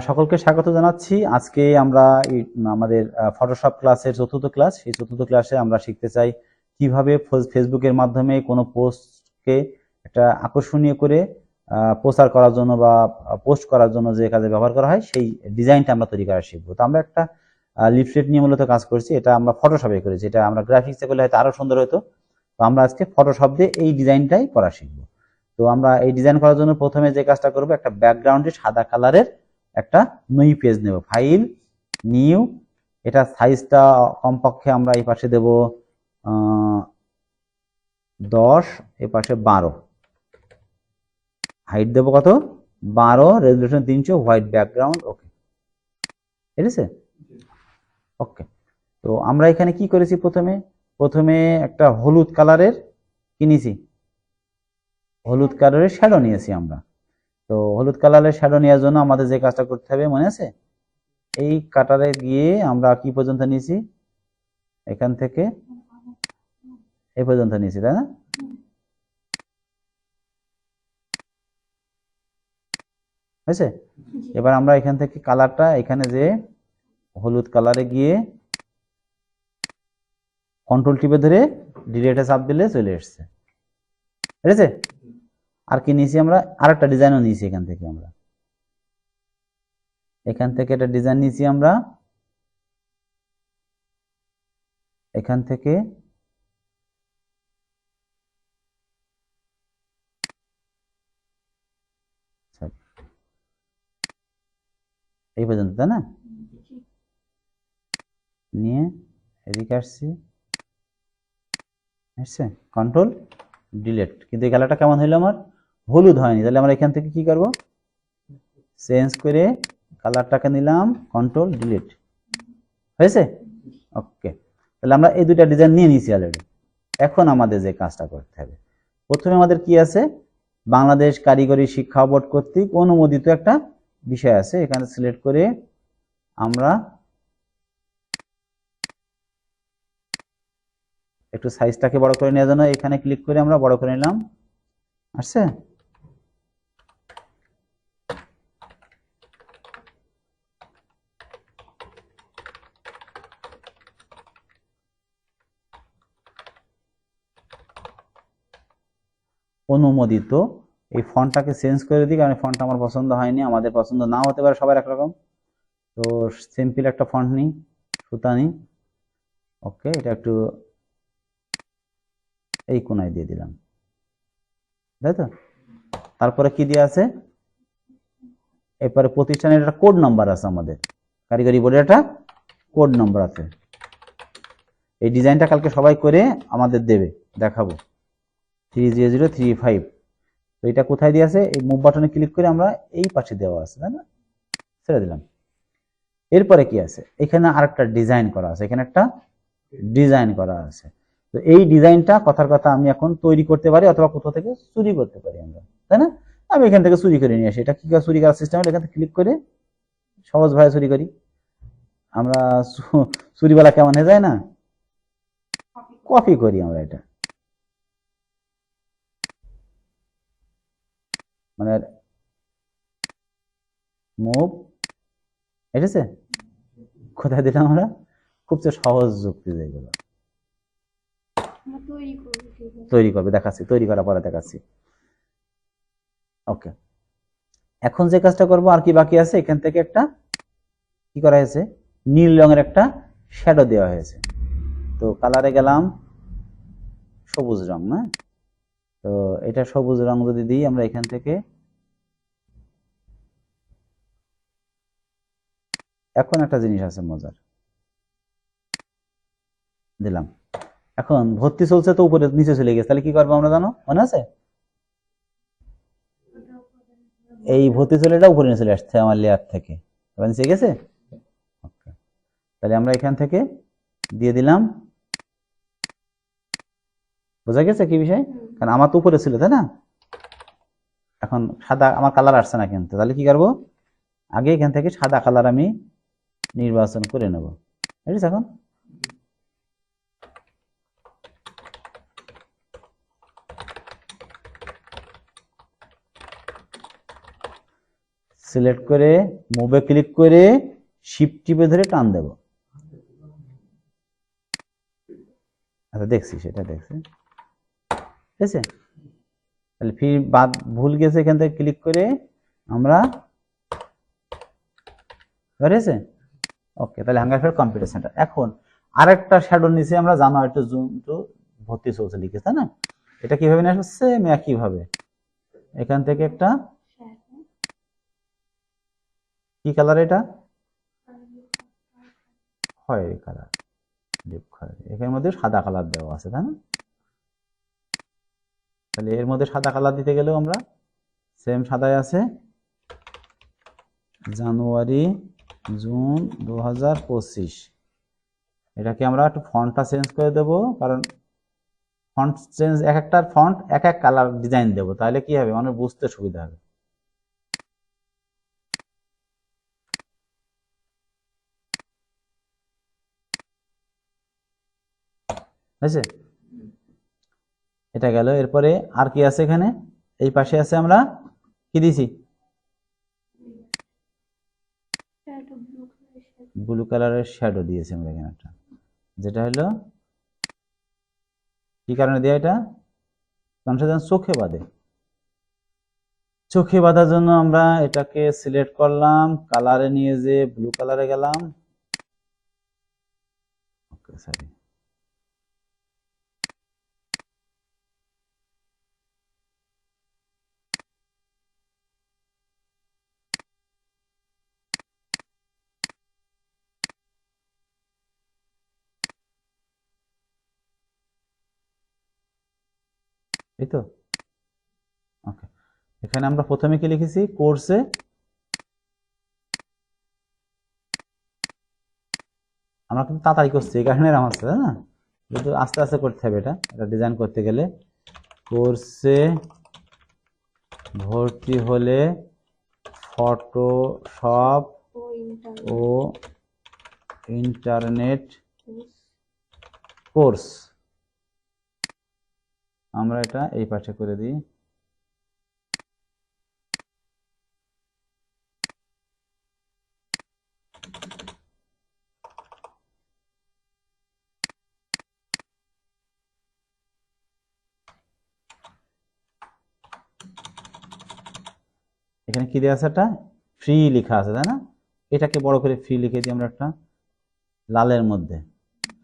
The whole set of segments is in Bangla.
সকলকে স্বাগত জানাচ্ছি। আজকে আমরা আমাদের ফটোশপ ক্লাসের চতুর্থ ক্লাস এই চতুর্থ ক্লাসে আমরা শিখতে চাই কীভাবে ফেস- ফেসবুকের মাধ্যমে কোনো পোস্টকে একটা আকর্ষণীয় করে প্রচার করার জন্য বা পোস্ট করার জন্য যে কাজে ব্যবহার করা হয়, সেই ডিজাইনটা আমরা তৈরি করা শিখব। তো আমরা একটা লিফলেট নিয়ে মূলত কাজ করছি। এটা আমরা ফটোশপে করেছি। এটা আমরা গ্রাফিক্সে করলে হয়তো আরও সুন্দর হতো। তো আমরা আজকে ফটোশপ দিয়ে এই ডিজাইনটাই করা শিখব। তো আমরা এই ডিজাইন করার জন্য প্রথমে যে কাজটা করব, একটা ব্যাকগ্রাউন্ডে সাদা কালারের একটা নই পেজ নেব। ফাইল নিউ এটা সাইজটা কমপক্ষে আমরা এই পাশে দেব দশ এ পাশে বারো। হাইট দেবো কত? বারো রেজলিউশন তিনশো হোয়াইট ব্যাকগ্রাউন্ড ওকে ঠিক আছে? ওকে তো আমরা এখানে কি করেছি প্রথমে? প্রথমে একটা হলুদ কালারের কিনেছি। হলুদ কালারের শ্যাডো নিয়েছি আমরা। তো হলুদ কালারের শ্যাডো নেওয়ার জন্য আমাদের যে কাজটা করতে হবে, মনে আছে? এই কাটারে গিয়ে আমরা কি পর্যন্ত নিয়েছি? এখান থেকে এই পর্যন্ত নিয়েছি, তাই না? হয়েছে? এবার আমরা এখান থেকে কালারটা, এখানে যে হলুদ কালারে গিয়ে কন্ট্রোল টিপে ধরে ডিলেটে চাপ দিলে চলে এসছে। ঠিক আছে আর কি নিয়েছি আমরা? আরেকটা ডিজাইনও নিয়েছি এখান থেকে আমরা। এখান থেকে একটা ডিজাইন নিয়েছি আমরা। এখান থেকে এই পর্যন্ত, তাই না? নিয়ে এদিকে আসছি। আসছে? কন্ট্রোল ডিলেট কিন্তু এই কালারটা কেমন হইল আমার? হলুদ হয়নি। তাহলে আমরা এখান থেকে কি করব? চেঞ্জ করে কালারটাকে নিলাম কন্ট্রোল ডিলিট হয়েছে? ওকে তাহলে আমরা এই দুইটা ডিজাইন নিয়ে নিয়েছি অলরেডি এখন আমাদের যে কাজটা করতে হবে। প্রথমে আমাদের কি আছে? বাংলাদেশ কারিগরি শিক্ষা বোর্ড কর্তৃক অনুমোদিত একটা বিষয় আছে। এখানে সিলেক্ট করে আমরা একটু সাইজটাকে বড় করে নেওয়ার জন্য এখানে ক্লিক করে আমরা বড় করে নিলাম। আসছে? অনুমোদিত। এই ফন্টটাকে চেঞ্জ করে দিই কারণ ফন্টটা আমার পছন্দ হয়নি, আমাদের পছন্দ নাও হতে পারে সবার একরকম। তো সিম্পল একটা ফন্ট নিই, সুতা নিই। ওকে এটা একটু এই কোনায় দিয়ে দিলাম। তাই তো? তারপরে কি দিয়ে আছে? এরপরে প্রতিষ্ঠানের একটা কোড নাম্বার আছে আমাদের। কারিগরি বোর্ডের একটা কোড নাম্বার আছে। এই ডিজাইনটা কালকে সবাই করে আমাদের দেবে, দেখাবো। Three zero zero three five তো এটা কোথায় দিয়ে আছে? এই মুভ বাটনে ক্লিক করে আমরা এই পাশে দেওয়া আছে, তাই না? ছেড়ে দিলাম। এরপরে কি আছে? এখানে আরেকটা ডিজাইন করা আছে, এখানে একটা ডিজাইন করা আছে। তো এই ডিজাইনটা কথার কথা আমি এখন তৈরি করতে পারি অথবা কোথাও থেকে চুরি করতে পারি আমরা, তাই না? আমি এখান থেকে চুরি করে নিয়ে আসি। এটা কি চুরি করার সিস্টেম এখান থেকে ক্লিক করে সহজভাবে চুরি করি। আমরা চু- চুরিওয়ালা কেমন হয়ে যায় না? কপি করি আমরা এটা। মানে মুভ এসেছে? কোথায় দিলাম আমরা? খুব সহজ যুক্তি যেগুলো। তৈরি করবে দেখাচ্ছি তৈরি করার পরে দেখাচ্ছি। ওকে এখন যে কাজটা করব আর কি বাকি আছে? এখান থেকে একটা কি করা হয়েছে? নীল রঙের একটা শ্যাডো দেওয়া হয়েছে। তো কালারে গেলাম সবুজ রং না? তো এটা সবুজ রং যদি দিই, আমরা এখান থেকে এখন একটা জিনিস আছে মজার। দিলাম। এখন ভর্তি চলছে তো উপরে, নিচে চলে গেছে। তাহলে কি করব আমরা জানো? মনে আছে? এই ভর্তি চলেটা উপরে নিয়ে চলে আসছে আমার লেয়ার থেকে। নিচে গেছে? তাহলে আমরা এখান থেকে দিয়ে দিলাম। বোঝা গেছে কি বিষয়? কারণ আমার তো উপরে ছিল তাই না? এখন সাদা আমার কালার আসছে না কিন্তু। তাহলে কি করব? আগে এখান থেকে সাদা কালার আমি নির্বাচন করে নেব। বুঝেছ এখন সিলেক্ট করে মুভে ক্লিক করে শিফট টিপে ধরে টান দেব। আচ্ছা দেখছি সেটা দেখছি। ঠিক আছে তাহলে ফি বাদ ভুল গেছে এখান থেকে ক্লিক করে আমরা হয়েছে ওকে তাহলে হাঙ্গার ফেয়ার কম্পিউটার সেন্টার এখন আরেকটা শ্যাডোর নিচে আমরা জানুয়ারি টু জুন টু ভর্তি চলছে লিখেছে তাই না? এটা কীভাবে নিয়ে আসবে? সেম একইভাবে এখান থেকে একটা কি কালার এটা? খয়েরি কালার ডিপ খয়েরি। এখানের মধ্যে সাদা কালার দেওয়া আছে, তাই না? তাহলে এর মধ্যে সাদা কালার দিতে গেলেও আমরা সেম সাদায় আছে। জানুয়ারি, জুন দু হাজার পঁচিশ। এটাকে আমরা একটু ফন্টটা চেঞ্জ করে দেব, কারণ ফন্ট চেঞ্জ এক একটার ফন্ট এক এক কালার ডিজাইন দেবো, তাহলে কি হবে? অনেক বুঝতে সুবিধা হবে। হয়েছে? এটা গেল। এরপরে আর কি আছে এখানে? এই পাশে আছে আমরা কি দিছি? ব্লু কালারের শ্যাডো দিয়েছি আমরা এখানে একটা। যেটা হলো, কি কারণে দেয়া এটা? কনসেশন চোখে বাঁধে। চোখে বাঁধার জন্য আমরা এটাকে সিলেক্ট করলাম কালারে নিয়ে যে ব্লু কালারে গেলাম। ওকে সরি এই তো ওকে এখানে আমরা প্রথমে কি লিখেছি? কোর্সে আমরা কিন্তু তাড়াতাড়ি করছি এই কারণে এরকম তাই না? কিন্তু আস্তে আস্তে করতে হবে এটা এটা ডিজাইন করতে গেলে। কোর্সে ভর্তি হলে ফটোশপ ও ইন্টারনেট কোর্স আমরা এটা এই পাশে করে দিই। এখানে কি দেওয়া আছে একটা? ফ্রি লেখা আছে, তাই না? এটাকে বড় করে ফ্রি লিখে দিই আমরা একটা। লালের মধ্যে,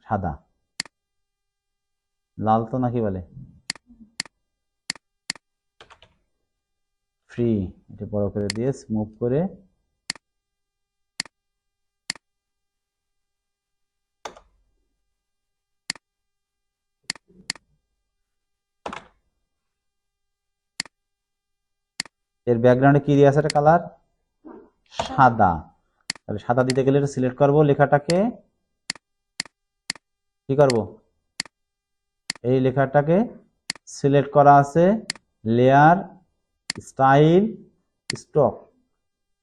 সাদা। লাল তো নাকি বলে? ফ্রি এটা বড় করে দিয়ে মুভ করে এর ব্যাকগ্রাউন্ডে কি দিয়ে আছে একটা কালার সাদা। তাহলে সাদা দিতে গেলে এটা সিলেক্ট করব লেখাটাকে। কি করব? এই লেখাটাকে সিলেক্ট করা আছে লেয়ার স্টাইল, স্টক।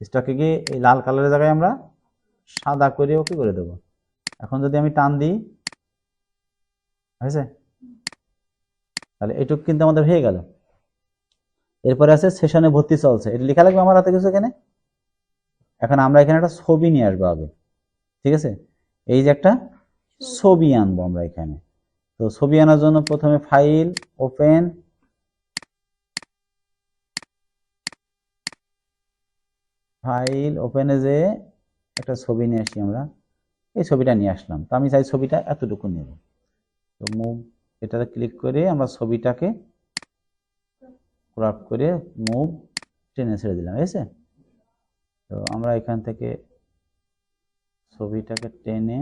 স্টকে গিয়ে এই লাল কালারের জায়গায় আমরা সাদা করে ওকে করে দেব? এখন যদি আমি টান দিই, হয়েছে? তাহলে এটুক কিন্তু আমাদের হয়ে গেল। এরপরে আছে সেশনে ভর্তি চলছে। এটা লেখা লাগবে আমার হাতে কিছু এখানে? এখন আমরা এখানে একটা ছবি নিয়ে আসব আগে। ঠিক আছে? এই যে একটা ছবি আনব আমরা এখানে। তো ছবি আনার জন্য প্রথমে ফাইল ওপেন ফাইল ওপেনে যে একটা ছবি নিয়ে আসি আমরা। এই ছবিটা নিয়ে আসলাম। তো আমি চাই ছবিটা এতটুকু নেব তো মুভ এটাতে ক্লিক করে আমরা ছবিটাকে ক্রপ করে মুভ টেনে ছেড়ে দিলাম হয়েছে তো আমরা এখান থেকে ছবিটাকে টেনে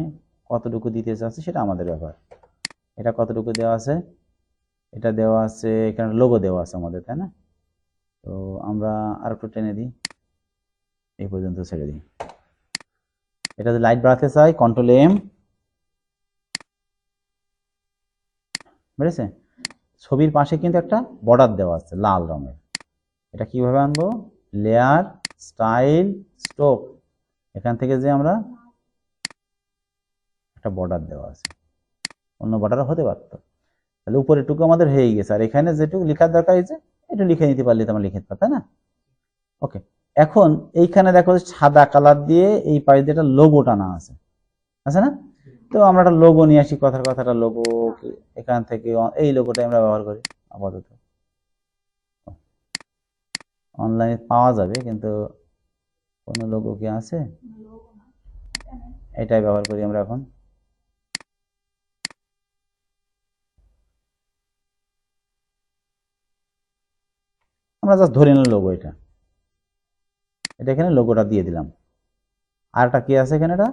কতটুকু দিতে চাচ্ছি সেটা আমাদের ব্যাপার। এটা কতটুকু দেওয়া আছে? এটা দেওয়া আছে, এখানে লোগো দেওয়া আছে আমাদের, তাই না? তো আমরা আর একটু টেনে দিই। এই পর্যন্ত ছেড়ে দিই। এটা যদি লাইট বাড়াতে চাই কন্ট্রোল এম বুঝেছে? ছবির পাশে কিন্তু একটা বর্ডার দেওয়া আছে, লাল রঙের। এটা কীভাবে আনব? লেয়ার স্টাইল স্টোক এখান থেকে যে আমরা একটা বর্ডার দেওয়া আছে। অন্য বর্ডার হতে পারতো। তাহলে উপরেটুকু আমাদের হয়ে গেছে। আর এখানে যেটুকু লেখার দরকার হয়েছে একটু লিখে নিতে পারলে তো আমরা লিখে তাই না? ওকে এখন এইখানে দেখো সাদা কালার দিয়ে এই পাশ দিয়ে একটা লোগো টানা আছে। আছে না? তো আমরা একটা লোগো নিয়ে আসি, কথার কথাটা লোগো, এখান থেকে এই লোগোটা আমরা ব্যবহার করি, আপাতত। অনলাইনে পাওয়া যাবে, কিন্তু কোনো লোগো কি আছে? এটাই ব্যবহার করি আমরা এখন। আমরা জাস্ট ধরে নিলাম লোগো এটা। এটা এখানে লোগোটা দিয়ে দিলাম। আর একটা কি আছে এখানে এটা?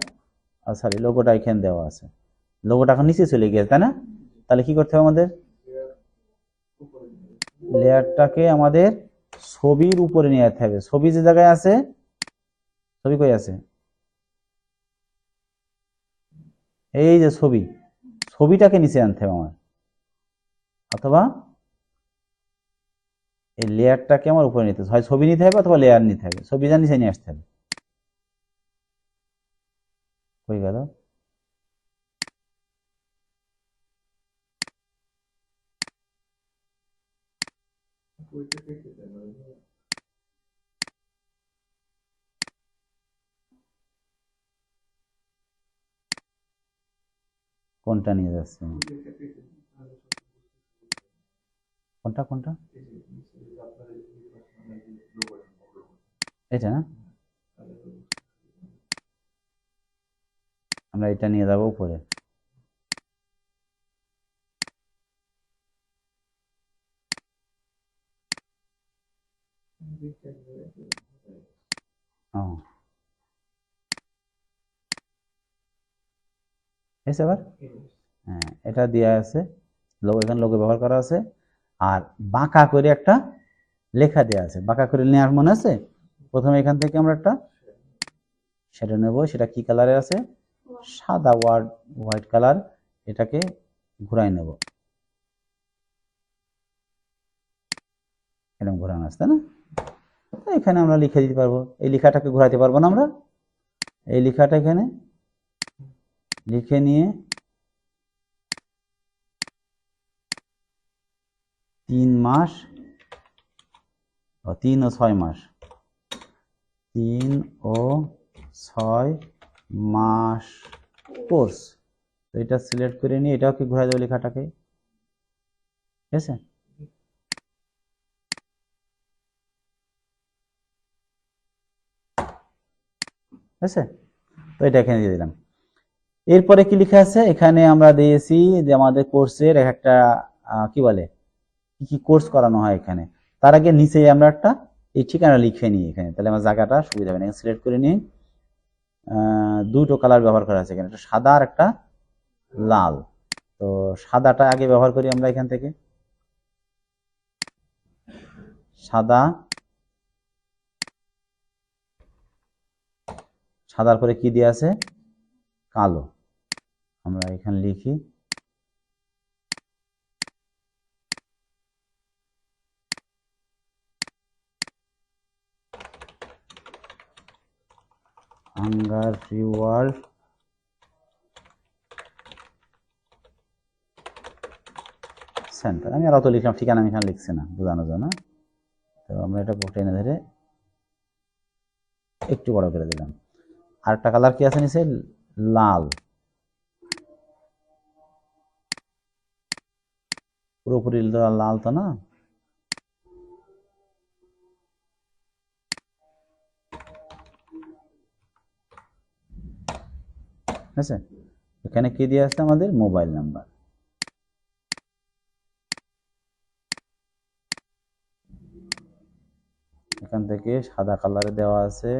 সরি লোগোটা এখানে দেওয়া আছে। লোগোটা এখন নিচে চলে গিয়েছে, তাই না? তাহলে কি করতে হবে আমাদের? লেয়ারটাকে আমাদের ছবির উপরে নিয়ে যেতে হবে। ছবি যে জায়গায় আছে, ছবি কই আছে? এই যে ছবি, ছবিটাকে নিচে আনতে হবে আমার। অথবা এই লেয়ারটাকে আমার উপরে নিতে হয় ছবি নিতে হবে অথবা লেয়ার নিতে হবে। ছবি যা নিচে নিয়ে আসতে হবে। হয়ে গেল? কোনটা নিয়ে যাচ্ছে? কোনটা কোনটা? এটা না? আমরা এটা নিয়ে যাব উপরে। এসে হ্যাঁ এটা দেওয়া আছে। লোগো এখানে লোগো ব্যবহার করা আছে। আর বাঁকা করে একটা লেখা দেওয়া আছে। বাঁকা করে নেওয়ার মনে আছে? প্রথমে এখান থেকে আমরা একটা সেটা নেব, সেটা কি কালারে আছে? সাদা ওয়ার্ড হোয়াইট কালার এটাকে ঘুরাই নেব। এরকম ঘোরানো আছে না? এখানে আমরা লিখে দিতে পারব। এই লেখাটাকে ঘোরাতে পারব না আমরা। এই লেখাটা এখানে লিখে নিয়ে তিন মাস তিন ও ছয় মাস তিন ও ছয় মাস কোর্স। তো এটা সিলেক্ট করে নিয়ে এটাও কি ঘুরাই দেবো লেখাটাকে? ঠিক আছে? আছে? তো এটা এখানে দিয়ে দিলাম। এরপরে কি লেখা আছে? এখানে আমরা দিয়েছি যে আমাদের কোর্সের একটা কি বলে? কি কি কোর্স করানো হয় এখানে? তার আগে নিচে আমরা একটা এই ঠিকানা লিখে নিই এখানে। তাহলে আমার জায়গাটা সুবিধা হবে না। সিলেক্ট করে নিই দুটো কালার ব্যবহার করা আছে এখানে। একটা সাদা আর একটা লাল। তো সাদাটা আগে ব্যবহার করি আমরা এখান থেকে। সাদা। সাদার পরে কি দিয়ে আছে? কালো। আমরা এখানে লিখি হাঙ্গার ফ্রি ওয়ার্ল্ড সেন্টার আমি আর অত লিখলাম, ঠিকানা আমি এখানে লিখছি না, বোঝানোর জন্য। তো আমরা এটা টেনে ধরে একটু বড় করে দিলাম। আর একটা কালার কি আছে নিচে? লাল। পুরোপুরি লাল তো না? আছে এখানে কি দিয়ে আসছে আমাদের? Mobile number. এখান থেকে সাদা কালারে দেওয়া আছে।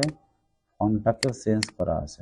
ফন্টটাকেও চেঞ্জ করা আছে।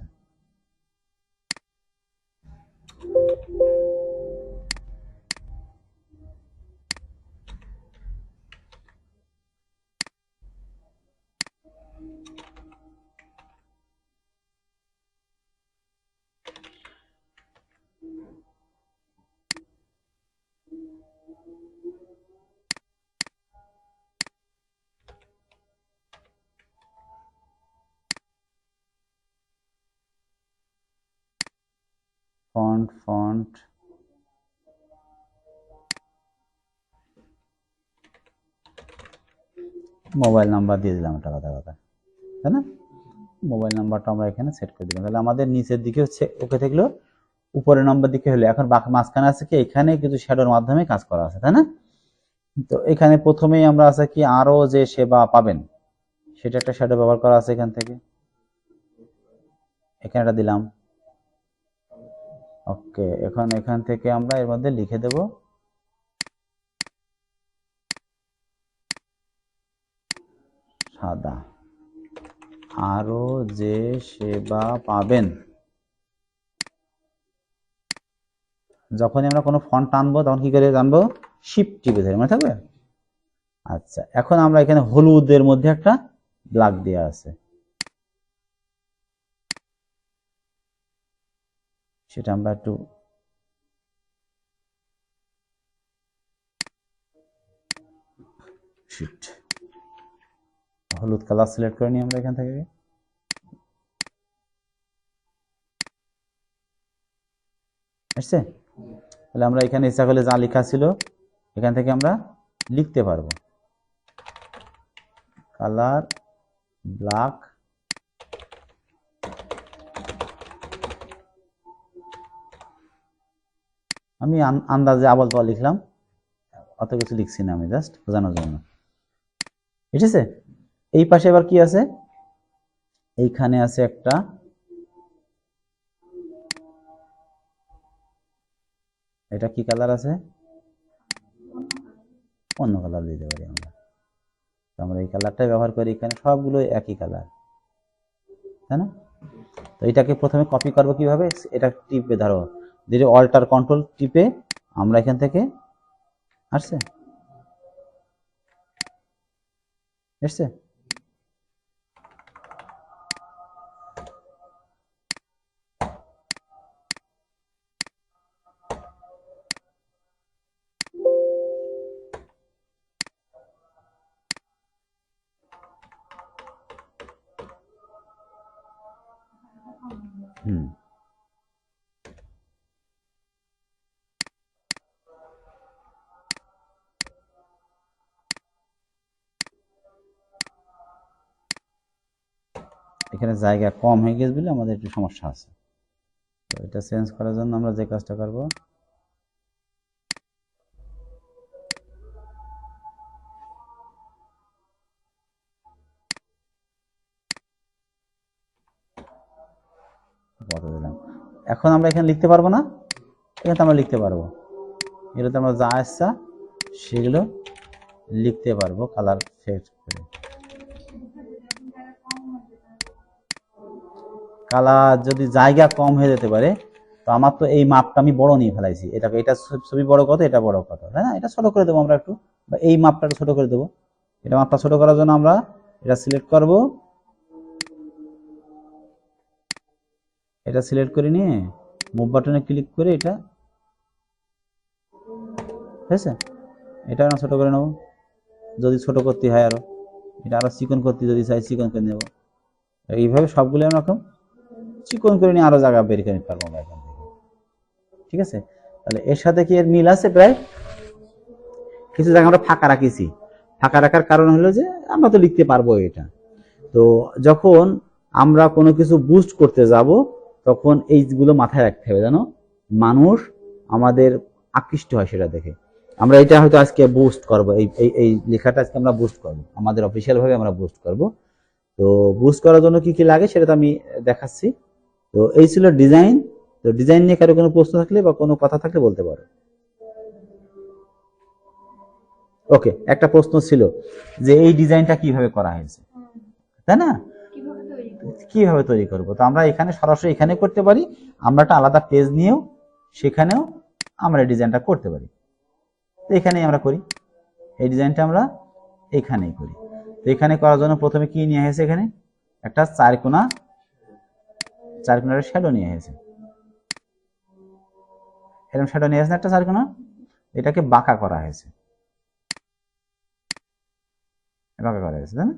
মোবাইল নাম্বার দিয়ে দিলাম একটা কথা কথা। তাই না? মোবাইল নাম্বারটা আমরা এখানে সেট করে দিলাম। তাহলে আমাদের নিচের দিকে হচ্ছে ওকে থাকল উপরের নম্বর দিকে হলো। এখন মাঝখানে আছে কি? এখানে কিছু শ্যাডোর মাধ্যমে কাজ করা আছে, তাই না? তো এখানে প্রথমেই আমরা আছে কি? আরও যে সেবা পাবেন, সেটা একটা শ্যাডো ব্যবহার করা আছে এখান থেকে। এখানে দিলাম। ওকে, এখন এখান থেকে আমরা এর মধ্যে লিখে দেব সাদা। আরও যে সেবা পাবেন। যখনই আমরা কোনো ফন্ট টানবো, তখন কি করে টানবো শিফট টিপে ধরে, মনে থাকবে? আচ্ছা এখন আমরা এখানে হলুদের মধ্যে একটা ব্লাক দেওয়া আছে। সেটা আমরা একটু শিট হলুদ কালার সিলেক্ট করে নিই আমরা এখান থেকে। আসছে? তাহলে আমরা এখানে ইচ্ছা করলে যা লেখা ছিল, এখান থেকে আমরা লিখতে পারব। Colour, black. আমি আন্দাজে আবল তোয়া লিখলাম, অত কিছু লিখছি না আমি, জাস্ট বোঝানোর জন্য। ঠিক আছে এই পাশে এবার কি আছে? এইখানে আছে একটা এটা কি কালার আছে? অন্য কালার দিতে পারি আমরা। আমরা এই কালারটাই ব্যবহার করি, এখানে সবগুলো একই কালার। তাই না? তো এটাকে প্রথমে কপি করব কীভাবে? এটা টিপে, ধরো, ধীরে অল্টার কন্ট্রোল টিপে আমরা এখান থেকে আসছে? এসছে? এখানে জায়গা কম হয়ে গেছে বলে আমাদের একটু সমস্যা আছে। তো এটা চেঞ্জ করার জন্য আমরা যে কাজটা করব। এখন আমরা এখানে লিখতে পারব না? এখানে আমরা লিখতে পারব। এগুলোতে আমরা যা ইচ্ছা সেগুলো লিখতে পারব কালার সেট করে। কালার যদি জায়গা কম হয়ে যেতে পারে, তো আমার তো এই মাপটা আমি বড় নিয়ে ফেলাইছি। এটাকে, এটা ছবি- বড় কত এটা বড় কত তাই না? এটা ছোট করে দেবো আমরা একটু, বা এই মাপটা ছোট করে দেবো। এটা মাপটা ছোট করার জন্য আমরা এটা সিলেক্ট করব। এটা সিলেক্ট করে নিয়ে মুভ বাটনে ক্লিক করে এটা ঠিক আছে এটা আমরা ছোট করে নেব। যদি ছোট করতে হয় আরও। এটা আরও চিকন করতে, যদি চাই চিকন করে নেব। এইভাবে সবগুলো এরকম চিকন করে নিয়ে আরও জায়গা বের করে পারব আমরা এখান থেকে। ঠিক আছে? তাহলে এর সাথে কি এর মিল আছে প্রায়? কিছু জায়গা আমরা ফাঁকা রাখিছি। ফাঁকা রাখার কারণ হলো যে আমরা তো লিখতে পারব এটা। তো যখন আমরা কোনো কিছু বুস্ট করতে যাব, তখন এইগুলো মাথায় রাখতে হবে, জানো? মানুষ আমাদের আকৃষ্ট হয় সেটা দেখে। আমরা এটা হয়তো আজকে বুস্ট করব। এই এই লেখাটা আজকে আমরা বুস্ট করব। আমাদের অফিসিয়াল ভাবে আমরা বুস্ট করব। তো বুস্ট করার জন্য কি কি লাগে সেটা তো আমি দেখাচ্ছি। তো এই ছিল ডিজাইন তো ডিজাইন নিয়ে কারও কোনো প্রশ্ন থাকলে বা কোনো কথা থাকলে বলতে পারো। ওকে একটা প্রশ্ন ছিল যে এই ডিজাইনটা কীভাবে করা হয়েছে? তাই না? কীভাবে তৈরি করব? তো আমরা এখানে সরাসরি এখানে করতে পারি, আমরা একটা আলাদা পেজ নিয়েও সেখানেও আমরা ডিজাইনটা করতে পারি। তো এখানেই আমরা করি। এই ডিজাইনটা আমরা এখানেই করি। তো এখানে করার জন্য প্রথমে কি নিয়ে এসেছে এখানে? একটা চারকোনা চারকোনার শ্যাডো নিয়ে এসেছে। এরকম শ্যাডো নিয়ে এসেছে একটা চারকোনা, এটাকে বাঁকা করা হয়েছে। বাঁকা করা হয়েছে, তাই না?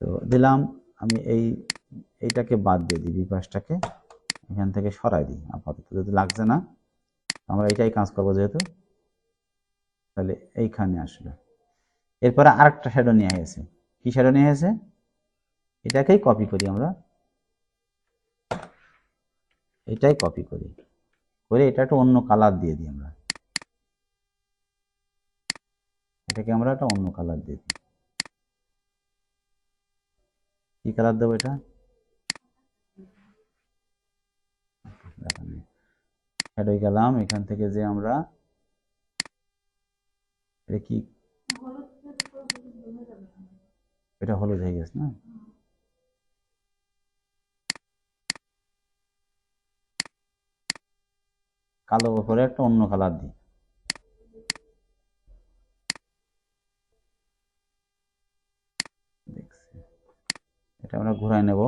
তো দিলাম, আমি এই, এইটাকে বাদ দিয়ে দিই বিপাশটাকে এখান থেকে সরাই দিই, আপাতত যদি লাগছে না আমরা এটাই কাজ করব যেহেতু। তাহলে এইখানে আসলো। এরপরে আরেকটা শ্যাডো নিয়ে এসেছে। কি শ্যাডো নিয়ে এসেছে? এটাকেই কপি করি আমরা। এটাই কপি করি। করে এটা একটা অন্য কালার দিয়ে দিই আমরা। এটাকে আমরা একটা অন্য কালার দিয়ে দিই। কি কালার দেবো এটা? শ্যাডো গেলাম, এখান থেকে যে আমরা এটা কি? এটা হলুদ হয়ে গেছে না? কালো উপরে একটা অন্য কালার দিই। এটা আমরা ঘুরাই নেব।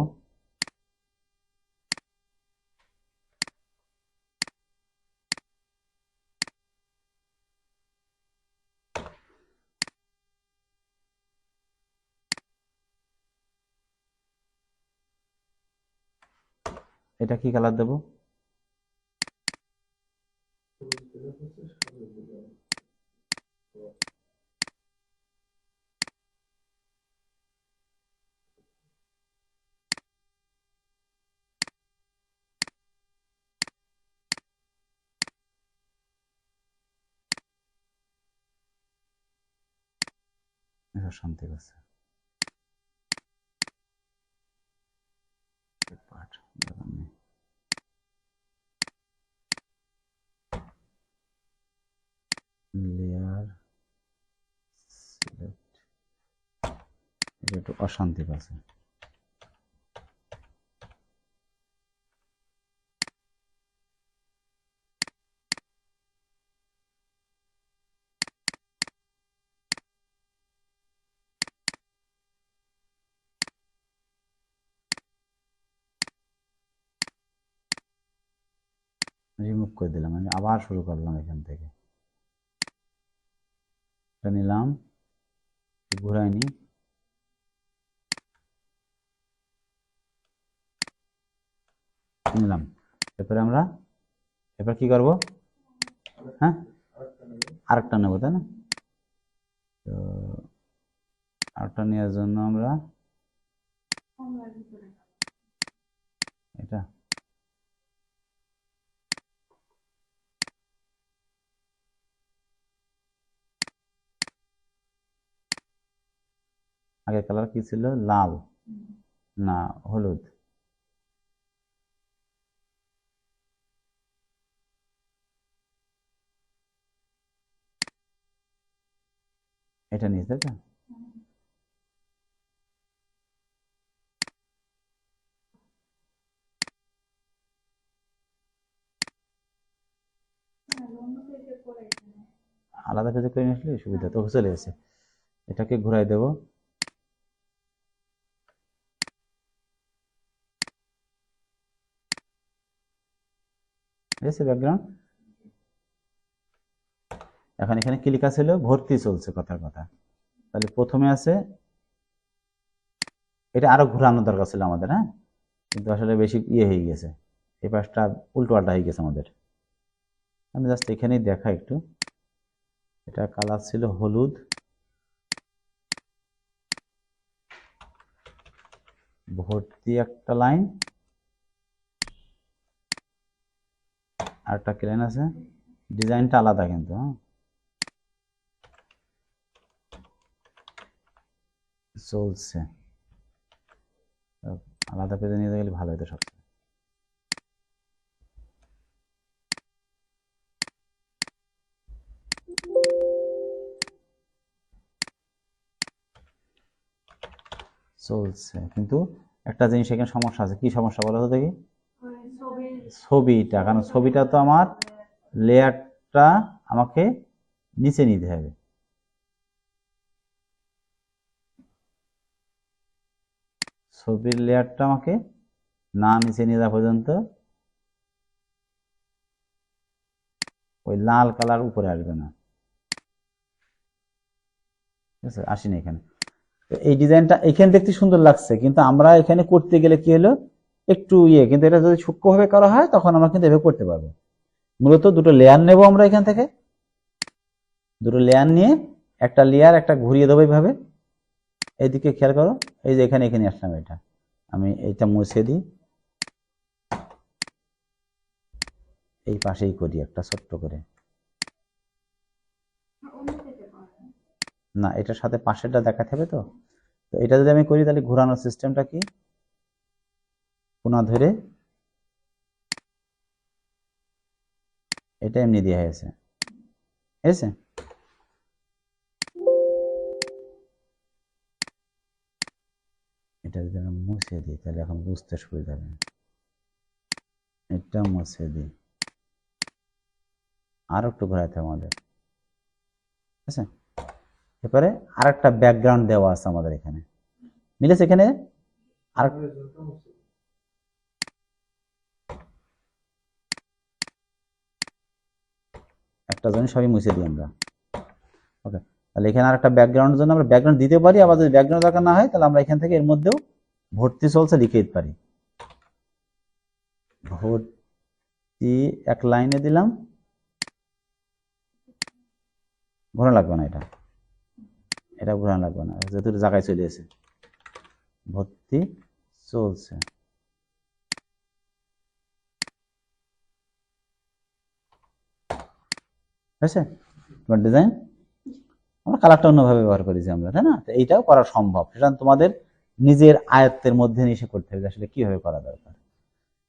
এটা কি কালার দেবো? এটা শান্তি পাচ্ছে পাঠ দরকার নেই লেয়ার সিলেক্ট এটা একটু অশান্তি পাচ্ছে রিমুভ করে দিলাম আমি আবার শুরু করলাম এখান থেকে। নিলাম ঘুরাই নি নিলাম। এরপরে আমরা, এরপর কি করব? হ্যাঁ? আরেকটা নেব, তাই না? তো আরেকটা নেওয়ার জন্য আমরা, এটা আগের কালার কি ছিল? লাল। না, হলুদ। এটা নিস তাই তো? আলাদা পেজে করে নিয়ে আসলে সুবিধা, তো চলে গেছে এটাকে ঘুরাই দেবো। ঠিক আছে ব্যাকগ্রাউন্ড এখন এখানে ক্লিক ছিল ভর্তি চলছে কথার কথা। তাহলে প্রথমে আছে, এটা আরও ঘোরানো দরকার ছিল আমাদের হ্যাঁ? কিন্তু আসলে বেশি ইয়ে হয়ে গেছে। এই পাশটা উল্টো পাল্টা হয়ে গেছে আমাদের। আমি জাস্ট এখানেই দেখা একটু। এটা কালার ছিল হলুদ। ভর্তি একটা লাইন আর একটা কি আছে। ডিজাইনটা আলাদা কিন্তু হ্যাঁ। চলছে। আলাদা পেজে নিয়ে গেলে ভালো হতো সবচেয়ে। চলছে। কিন্তু একটা জিনিস এখানে সমস্যা আছে। কি সমস্যা বলো তো দেখি। ছবিটা, কারণ ছবিটা তো আমার লেয়ারটা আমাকে নিচে নিতে হবে। ছবির লেয়ারটা আমাকে না নিচে নিয়ে যাওয়া পর্যন্ত ওই লাল কালার উপরে আসবে না। আছে? আসেনি এখানে। তো এই ডিজাইনটা এখানে দেখতে সুন্দর লাগছে, কিন্তু আমরা এখানে করতে গেলে কি হলো? একটু ইয়ে কিন্তু এটা যদি সূক্ষ্মভাবে করা হয়, তখন আমরা কিন্তু এভাবে করতে পারব। মূলত দুটো লেয়ার নেব আমরা এখান থেকে। দুটো লেয়ার নিয়ে একটা লেয়ার একটা ঘুরিয়ে দেবো এইভাবে। এইদিকে খেয়াল করো, এই যে এখানে এখানে আসলাম এটা। আমি এইটা মুছে দিই। এই পাশেই করি একটা ছোট্ট করে। না, এটার সাথে পাশেরটা দেখাতে হবে তো? তো এটা যদি আমি করি, তাহলে ঘোরানোর সিস্টেমটা কি? কোনা ধরে এটা এমনি দেওয়া হয়েছে। হয়েছে? এটা যদি মুছে দিই, তাহলে এখন বুঝতে সুবিধা হবে। এটা মুছে দিই। আর একটু ঘোরাতে আমাদের। ঠিক আছে এরপরে আর একটা ব্যাকগ্রাউন্ড দেওয়া আছে আমাদের এখানে। মিলেছে এখানে? আর একটা জন্য সবই মুছে দিই আমরা। ওকে তাহলে এখানে আর একটা ব্যাকগ্রাউন্ডের জন্য আমরা ব্যাকগ্রাউন্ড দিতে পারি, আবার যদি ব্যাকগ্রাউন্ড দরকার না হয়, তাহলে আমরা এখান থেকে এর মধ্যেও ভর্তি চলছে লিখে দিতে পারি। ভর্তি এক লাইনে দিলাম। ঘোরা লাগবে না এটা। এটা ঘোরা লাগবে না, যেহেতু জায়গায় চলে এসে। ভর্তি চলছে। হয়েছে? তোমার ডিজাইন আমরা কালারটা অন্যভাবে ব্যবহার করেছি আমরা, তাই না? এইটাও করা সম্ভব। সেটা তোমাদের নিজের আয়ত্তের মধ্যে নিয়ে করতে হবে আসলে কীভাবে করা দরকার।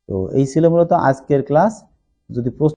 তো এই ছিল মূলত আজকের ক্লাস যদি প্রশ্ন